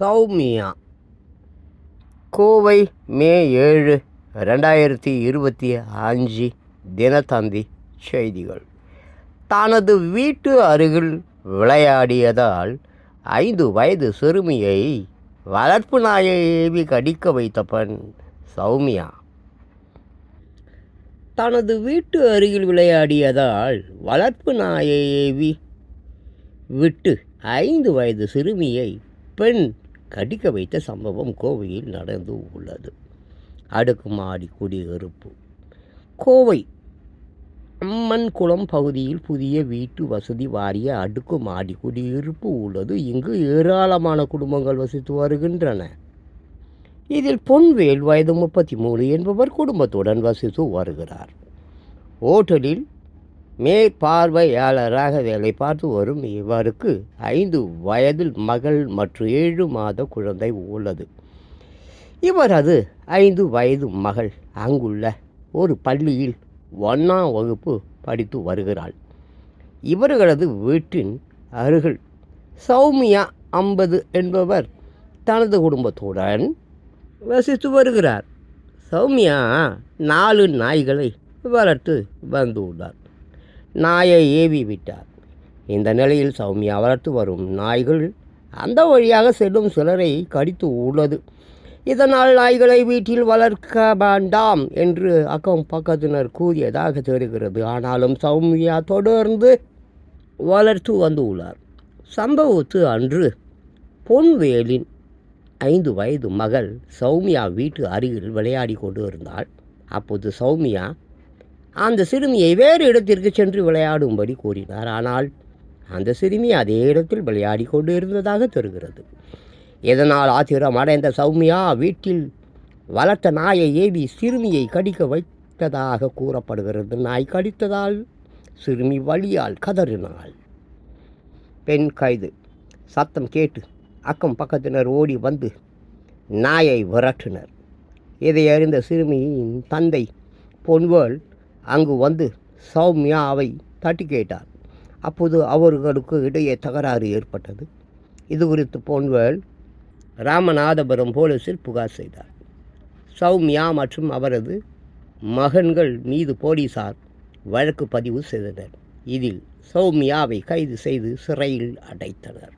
சௌமியா. கோவை மே ஏழு ரெண்டாயிரத்தி இருபத்தி அஞ்சு தினத்தந்தி செய்திகள். தனது வீட்டு அருகில் விளையாடியதால் ஐந்து வயது சிறுமியை வளர்ப்பு நாயை ஏவி கடிக்க வைத்த பெண் சௌமியா. தனது வீட்டு அருகில் விளையாடியதால் வளர்ப்பு நாயை ஏவி விட்டு ஐந்து வயது சிறுமியை பெண் கடிக்க வைத்த சம்பவம் கோவையில் நடந்து உள்ளது. அடுக்குமாடி குடியிருப்பு. கோவை அம்மன் குளம் பகுதியில் புதிய வீட்டு வசதி வாரிய அடுக்குமாடி குடியிருப்பு உள்ளது. இங்கு ஏராளமான குடும்பங்கள் வசித்து வருகின்றன. இதில் பொன்வேல் வயது முப்பத்தி மூணு என்பவர் குடும்பத்துடன் வசித்து வருகிறார். ஓட்டலில் மேற்பார்வையாளராக வேலை பார்த்து வரும் இவருக்கு ஐந்து வயதில் மகள் மற்றும் ஏழு மாத குழந்தை உள்ளது. இவரது ஐந்து வயது மகள் அங்குள்ள ஒரு பள்ளியில் ஒன்றாம் வகுப்பு படித்து வருகிறாள். இவர்களது வீட்டின் அருகில் சௌமியா ஐம்பது என்பவர் தனது குடும்பத்துடன் வசித்து வருகிறார். சௌமியா நாலு நாய்களை வளர்த்து வந்துள்ளார். நாயை ஏவி விட்டார். இந்த நிலையில் சௌமியா வளர்த்து வரும் நாய்கள் அந்த வழியாக செல்லும் சிலரை கடித்து உள்ளது. இதனால் நாய்களை வீட்டில் வளர்க்க வேண்டாம் என்று அக்கம் பக்கத்தினர் கூறியதாக தெரிகிறது. ஆனாலும் சௌமியா தொடர்ந்து வளர்த்து வந்துள்ளார் சம்பவத்து அன்று பொன்வேலின் ஐந்து வயது மகள் சௌமியா வீட்டு அருகில் விளையாடி கொண்டு இருந்தாள் அப்போது சௌமியா அந்த சிறுமியை வேறு இடத்திற்கு சென்று விளையாடும்படி கூறினார். ஆனால் அந்த சிறுமி அதே இடத்தில் விளையாடி கொண்டு இருந்ததாக தெரிகிறது. இதனால் ஆத்திரம் அடைந்த சௌமியா வீட்டில் வளர்த்த நாயை ஏவி சிறுமியை கடிக்க வைத்ததாக கூறப்படுகிறது. நாய் கடித்ததால் சிறுமி வழியால் கதறினாள். பெண் கைது. சத்தம் கேட்டு அக்கம் பக்கத்தினர் ஓடி வந்து நாயை விரட்டினர். இதை அறிந்த சிறுமியின் தந்தை பொன்வேல் அங்கு வந்து சௌமியாவை தட்டி கேட்டார். அப்போது அவர்களுக்கு இடையே தகராறு ஏற்பட்டது. இது குறித்து போன்வேல் ராமநாதபுரம் போலீஸில் புகார் செய்தார். சௌமியா மற்றும் அவரது மகன்கள் மீது போலீசார் வழக்கு பதிவு செய்தனர். இதில் சௌமியாவை கைது செய்து சிறையில் அடைத்தனர்.